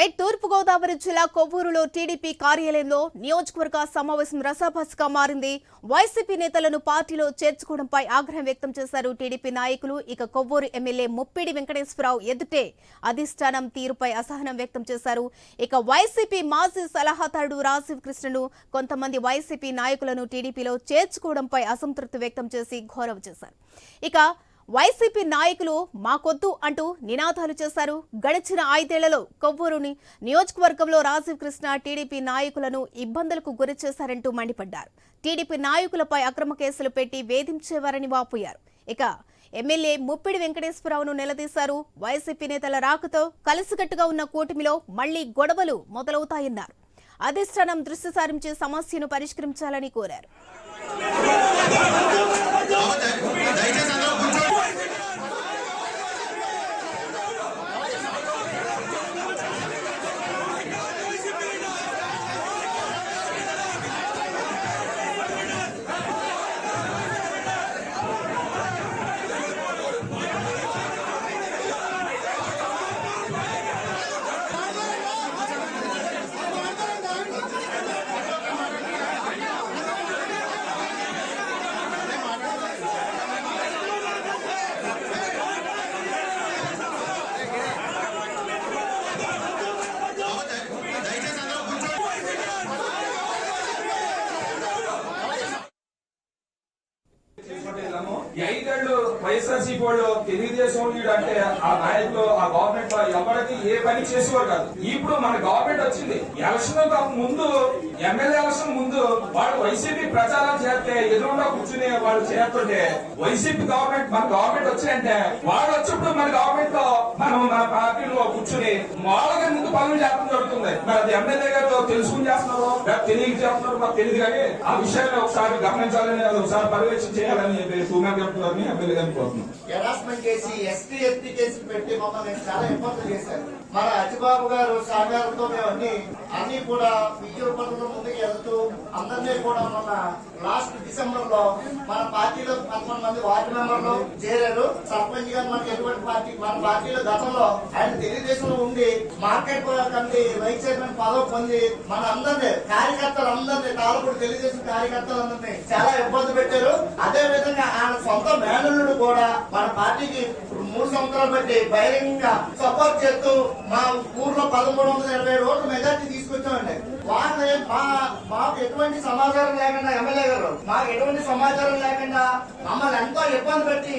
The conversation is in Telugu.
రైట్ తూర్పుగోదావరి జిల్లా కొవ్వూరులో టీడీపీ కార్యాలయంలో నియోజకవర్గ సమావేశం రసాభాసగా మారింది. వైసీపీ నేతలను పార్టీలో చేర్చుకోవడంపై ఆగ్రహం వ్యక్తం చేశారు టీడీపీ నాయకులు. ఇక కొవ్వూరు ఎమ్మెల్యే ముప్పిడి వెంకటేశ్వరరావు ఎదుటే అధిష్టానం తీరుపై అసహనం వ్యక్తం చేశారు. ఇక వైసీపీ మాజీ సలహాదారుడు రాజీవ్ కృష్ణను కొంతమంది వైసీపీ నాయకులను టీడీపీలో చేర్చుకోవడంపై అసంతృప్తి వ్యక్తం చేసి ఘోరవ చేశారు. ఇక వైసీపీ నాయకులు మాకొద్దు అంటూ నినాదాలు చేశారు. గడిచిన ఐదేళ్ళలో కొవ్వూరుని నియోజకవర్గంలో రాజీవ్ కృష్ణ టీడీపీ నాయకులను ఇబ్బందులకు గురి చేశారంటూ మండిపడ్డారు. టీడీపీ నాయకులపై అక్రమ కేసులు పెట్టి వేధించేవారని వాపోయారు. ఇక ఎమ్మెల్యే ముప్పిడి వెంకటేశ్వరరావును నిలదీశారు. వైసీపీ నేతల రాకతో కలిసికట్టుగా ఉన్న కూటమిలో మళ్ళీ గొడవలు మొదలవుతాయన్నారు. అధిష్టానం దృష్టి సారించి సమస్యను పరిష్కరించాలని కోరారు. ఐదేళ్ళు ఐదేళ్ళు వైఎస్ఆర్సీపీ వాళ్ళు తెలుగుదేశం లీడ్ అంటే ఆ నాయకులు ఆ గవర్నమెంట్లో ఎవరికి ఏ పని చేసేవారు కాదు. ఇప్పుడు మన గవర్నమెంట్ వచ్చింది. ఎలక్షన్ ముందు ఎమ్మెల్యే ఎలక్షన్ ముందు వాళ్ళు వైసీపీ ప్రచారం చేస్తే ఎదురుగా కూర్చుని వాళ్ళు చేస్తుంటే వైసీపీ గవర్నమెంట్ మన గవర్నమెంట్ వచ్చిందంటే వాళ్ళు వచ్చినప్పుడు మన గవర్నమెంట్లో మనం మన పార్టీలో కూర్చుని వాళ్ళకి ముందు పనులు చేయడం జరుగుతుంది. మరి అది ఎమ్మెల్యే గారు తెలుసుకుని చేస్తున్నారు లేదా తెలియక చేస్తున్నారు మాకు తెలియదు కానీ ఆ విషయాన్ని ఒకసారి గమనించాలని అది ఒకసారి పర్యవేక్షణ చేయాలని చెప్పి సూమ్యా చెప్తున్నారని ఎమ్మెల్యే గారిని కోరుతున్నాం. హెరాస్మెంట్ చేసి ఎస్టీ ఎస్టీ కేసులు పెట్టి మమ్మల్ని చాలా ఇబ్బందులు చేశారు. మన అజిబాబు గారు సహకారంతో మేము అన్ని అన్ని కూడా విద్యుత్ పనులు ముందుకు వెళ్తూ అందరినీ కూడా మొన్న లాస్ట్ డిసెంబర్లో మన పార్టీలో పదకొండు మంది వార్డు మెంబర్లు చేరారు. సర్పంచ్ గారు మనకి ఎటువంటి పార్టీ మన పార్టీలో గతంలో ఆయన తెలుగుదేశంలో ఉండి మార్కెట్ కమిటీ వైస్ చైర్మన్ పదవి పొంది మన అందరినీ కార్యకర్తలు అందరినీ తాలపూడి తెలుగుదేశం కార్యకర్తలు అందరినీ చాలా ఇబ్బంది పెట్టారు. అదే విధంగా ఆయన సొంత మేనల్లుడు కూడా మన పార్టీకి మూడు సంవత్సరాలు బట్టి బహిరంగంగా సపోర్ట్ చేస్తూ మా ఊర్లో పదమూడు వందల ఎనభై ఓట్లు మెజార్టీ తీసుకొచ్చామండి. వాళ్ళు మా మాకు ఎటువంటి సమాచారం లేకుండా ఎమ్మెల్యే గారు మాకు ఎటువంటి సమాచారం లేకుండా మమ్మల్ని ఎంతో ఇబ్బంది పెట్టి